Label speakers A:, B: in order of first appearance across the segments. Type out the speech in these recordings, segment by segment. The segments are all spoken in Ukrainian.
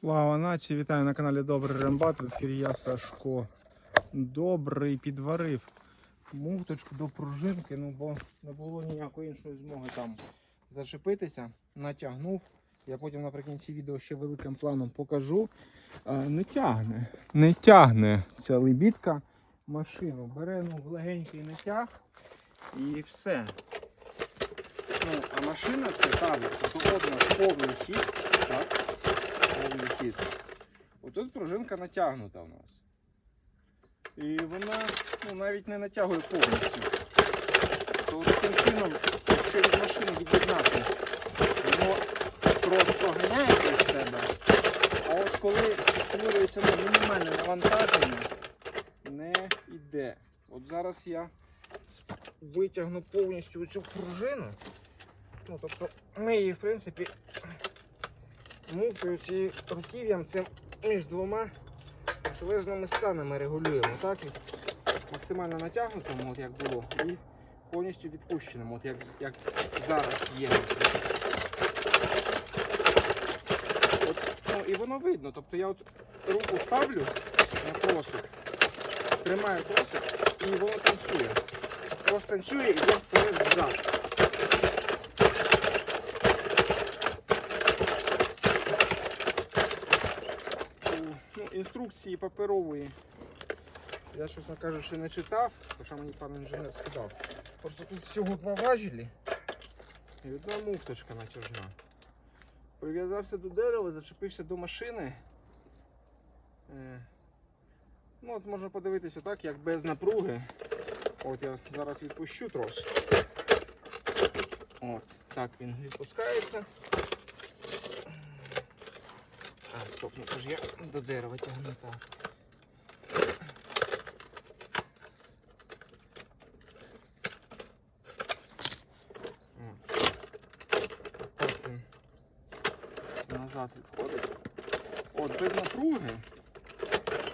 A: Слава нації, вітаю на каналі Добрий Рембат. В ефірі я Сашко. Добрий підварив муфточку до пружинки, ну бо не було ніякої іншої змоги там зачепитися. Натягнув. Я потім наприкінці відео ще великим планом покажу. Не тягне. Не тягне ця лебідка машину. Бере ну, в легенький натяг і все. Ну, а машина це то одна повний хід. Так повний хід. Пружинка натягнута в нас. І вона ну, навіть не натягує повністю. То таким чином, якщо від машини від'єднати, воно просто ганяє від себе. А от коли створюється ну, мінімальне навантаження, не йде. От зараз я витягну повністю цю пружину. Ну, тобто ми її, в принципі, цією руків'ям цим між двома протилежними станами регулюємо. Так? Максимально натягнутому, от як було, і повністю відпущеному, от як, як зараз є. От, ну, і воно видно. Тобто я от руку ставлю на тросик, тримаю тросик і воно танцює. Трос танцює і йде вперед взад. У, ну, інструкції паперової. Я, чесно кажучи, не читав, хоча мені пан інженер сказав. Просто тут всього два важелі і одна муфточка натяжна. Прив'язався до дерева, зачепився до машини. Е, Ну, от можна подивитися так, як без напруги. От я зараз відпущу трос. От, так він відпускається. А, стоп, ну це ж я до дерева тягну так. Так він назад відходить. От без напруги,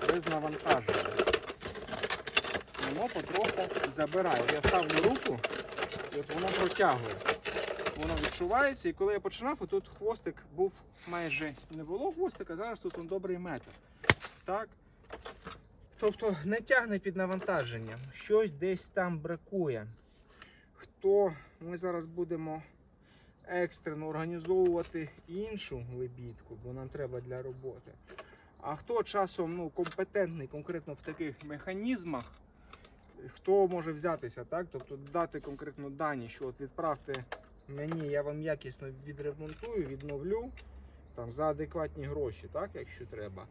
A: без навантаження. Воно потроху забирає. Я ставлю руку і от воно протягує. Воно відчувається, і коли я починав, отут хвостик був майже не було хвостика, зараз тут он добрий метр. Так? Тобто не тягне під навантаженням, щось десь там бракує. Хто ми зараз будемо екстрено організовувати іншу лебідку, бо нам треба для роботи. А хто часом ну, компетентний конкретно в таких механізмах, хто може взятися, так? Тобто дати конкретно дані, що от відправте мені, я вам якісно відремонтую, відновлю там, за адекватні гроші, так, якщо треба,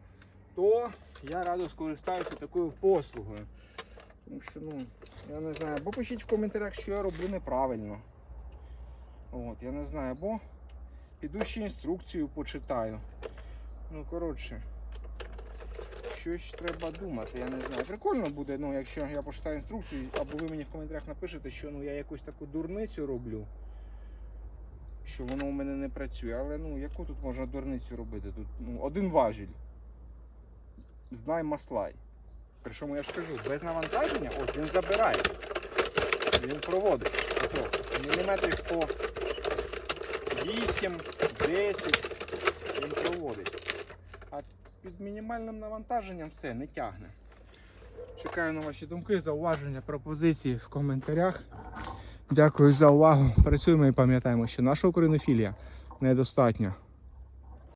A: то я радо скористаюся такою послугою. Тому що, ну, я не знаю, або пишіть в коментарях, що я роблю неправильно. От, я не знаю, або піду ще інструкцію почитаю. Ну, коротше, щось треба думати, я не знаю. Прикольно буде, ну, якщо я почитаю інструкцію, або ви мені в коментарях напишете, що ну, я якусь таку дурницю роблю, що воно у мене не працює. Але ну, яку тут можна дурницю робити? Тут ну, один важіль. Знай маслай. Причому я ж кажу, без навантаження, от він забирає. Він проводить потроху. Міліметрів по 8, 10 він проводить. А під мінімальним навантаженням все, не тягне. Чекаю на ваші думки, зауваження, пропозиції в коментарях. Дякую за увагу. Працюємо і пам'ятаємо, що наша українофілія недостатня.